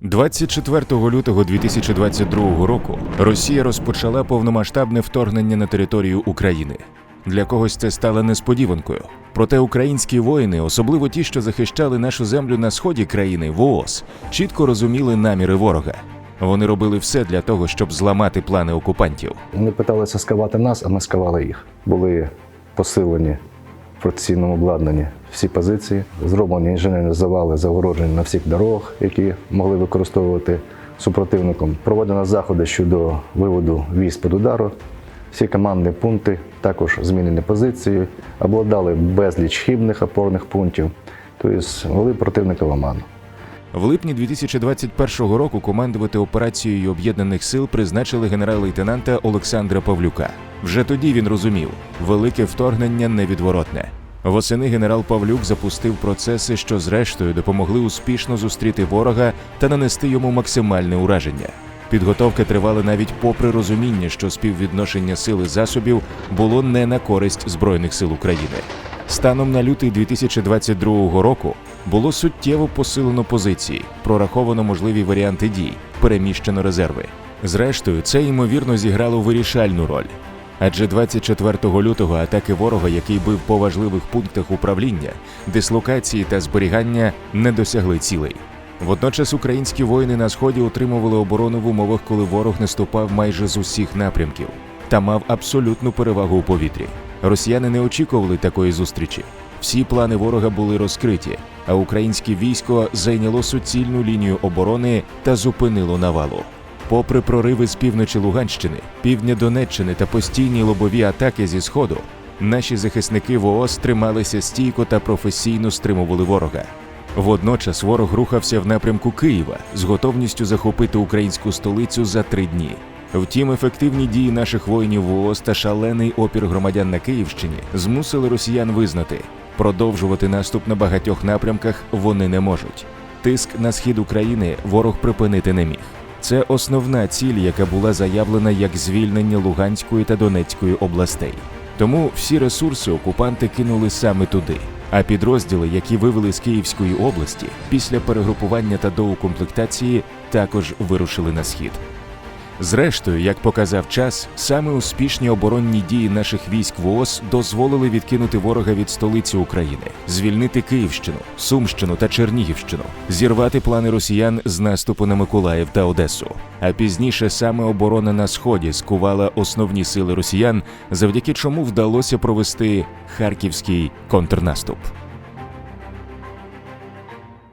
24 лютого 2022 року Росія розпочала повномасштабне вторгнення на територію України. Для когось це стало несподіванкою. Проте українські воїни, особливо ті, що захищали нашу землю на сході країни ВООЗ, чітко розуміли наміри ворога. Вони робили все для того, щоб зламати плани окупантів. Вони питалися скавати нас, а ми скавали їх. Були посилені в професійному обладнанні всі позиції, зроблені інженерні завали, загороджені на всіх дорогах, які могли використовувати супротивником. Проведено заходи щодо виводу військ під удару. Всі командні пункти також змінені позиції, обладнали безліч хибних опорних пунктів, тобто вели противника в оману. В липні 2021 року командувати операцією об'єднаних сил призначили генерал-лейтенанта Олександра Павлюка. Вже тоді він розумів, велике вторгнення невідворотне. Восени генерал Павлюк запустив процеси, що зрештою допомогли успішно зустріти ворога та нанести йому максимальне ураження. Підготовка тривала навіть попри розуміння, що співвідношення сил і засобів було не на користь Збройних сил України. Станом на лютий 2022 року було суттєво посилено позиції, прораховано можливі варіанти дій, переміщено резерви. Зрештою, це ймовірно зіграло вирішальну роль. Адже 24 лютого атаки ворога, який бив по важливих пунктах управління, дислокації та зберігання, не досягли цілей. Водночас українські воїни на сході отримували оборону в умовах, коли ворог наступав майже з усіх напрямків та мав абсолютну перевагу у повітрі. Росіяни не очікували такої зустрічі. Всі плани ворога були розкриті, а українське військо зайняло суцільну лінію оборони та зупинило навалу. Попри прориви з півночі Луганщини, півдня Донеччини та постійні лобові атаки зі сходу, наші захисники ВООЗ трималися стійко та професійно стримували ворога. Водночас ворог рухався в напрямку Києва з готовністю захопити українську столицю за три дні. Втім, ефективні дії наших воїнів ВООЗ та шалений опір громадян на Київщині змусили росіян визнати, продовжувати наступ на багатьох напрямках вони не можуть. Тиск на схід України ворог припинити не міг. Це основна ціль, яка була заявлена як звільнення Луганської та Донецької областей. Тому всі ресурси окупанти кинули саме туди. А підрозділи, які вивели з Київської області, після перегрупування та доукомплектації також вирушили на схід. Зрештою, як показав час, саме успішні оборонні дії наших військ ВООЗ дозволили відкинути ворога від столиці України, звільнити Київщину, Сумщину та Чернігівщину, зірвати плани росіян з наступу на Миколаїв та Одесу. А пізніше саме оборона на сході скувала основні сили росіян, завдяки чому вдалося провести харківський контрнаступ.